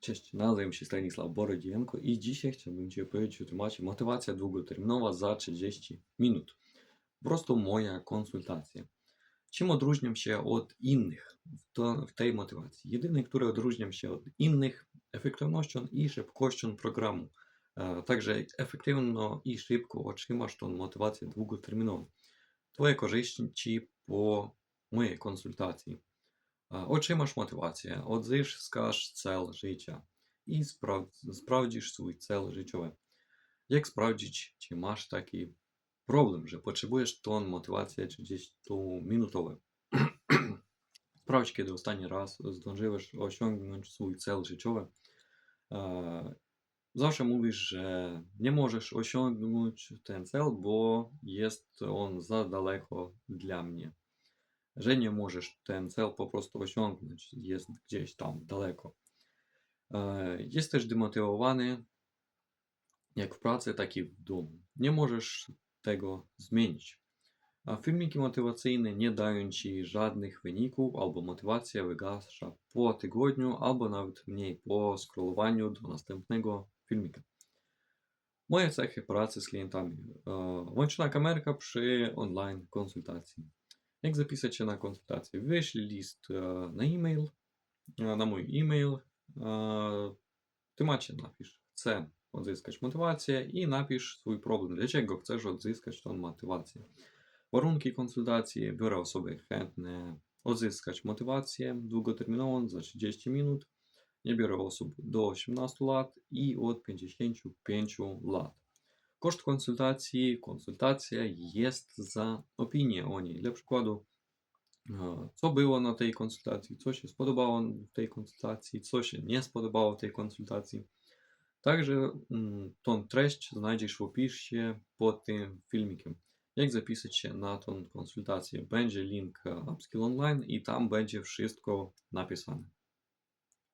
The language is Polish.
Cześć, nazywam się Stanisław Borodzienko i dzisiaj chciałbym Ci opowiedzieć o temacie motywacja długoterminowa za 30 minut. Po prostu moja konsultacja. Czym odróżniam się od innych w, w tej motywacji? Jedyne, które odróżniam się od innych efektywnością i szybkością programu. E, Także efektywno i szybko otrzymasz tą motywację długoterminową. Twoje korzyści po mojej konsultacji. Otrzymasz motywację, odzyskasz cel życia i spra- sprawdzisz swój cel życiowy. Jak sprawdzić, czy masz taki problem, że potrzebujesz tą motywację 30-minutową? Sprawdź, kiedy ostatni raz zdążyłeś osiągnąć swój cel życiowy. Zawsze mówisz, że nie możesz osiągnąć ten cel, bo jest on za daleko dla mnie że nie możesz ten cel po prostu osiągnąć, jest gdzieś tam daleko. E, Jesteś demotywowany jak w pracy, tak i w domu. Nie możesz tego zmienić. A filmiki motywacyjne nie dają ci żadnych wyników, albo motywacja wygasza po tygodniu, albo nawet mniej po scrollowaniu do następnego filmika. Moje cechy pracy z klientami. E, Włączona kamerka przy online konsultacji. Jak zapisać się na konsultację? Wyślij list e, na e-mail, e, na mój e-mail. e, temacie napisz, chcę odzyskać motywację i napisz swój problem, dlaczego chcesz odzyskać tą motywację. Warunki konsultacji, biorę osoby chętne odzyskać motywację długoterminową za 30 minut. Nie biorę osób do 18 lat i od 55 lat. Koszt konsultacji, konsultacja jest za opinię o niej. Dla przykładu, e, co było na tej konsultacji, co się spodobało w tej konsultacji, co się nie spodobało w tej konsultacji. Także mm, tą treść znajdziesz w opisie pod tym filmikiem. Jak zapisać się na tą konsultację? Będzie link Upskill Online i tam będzie wszystko napisane.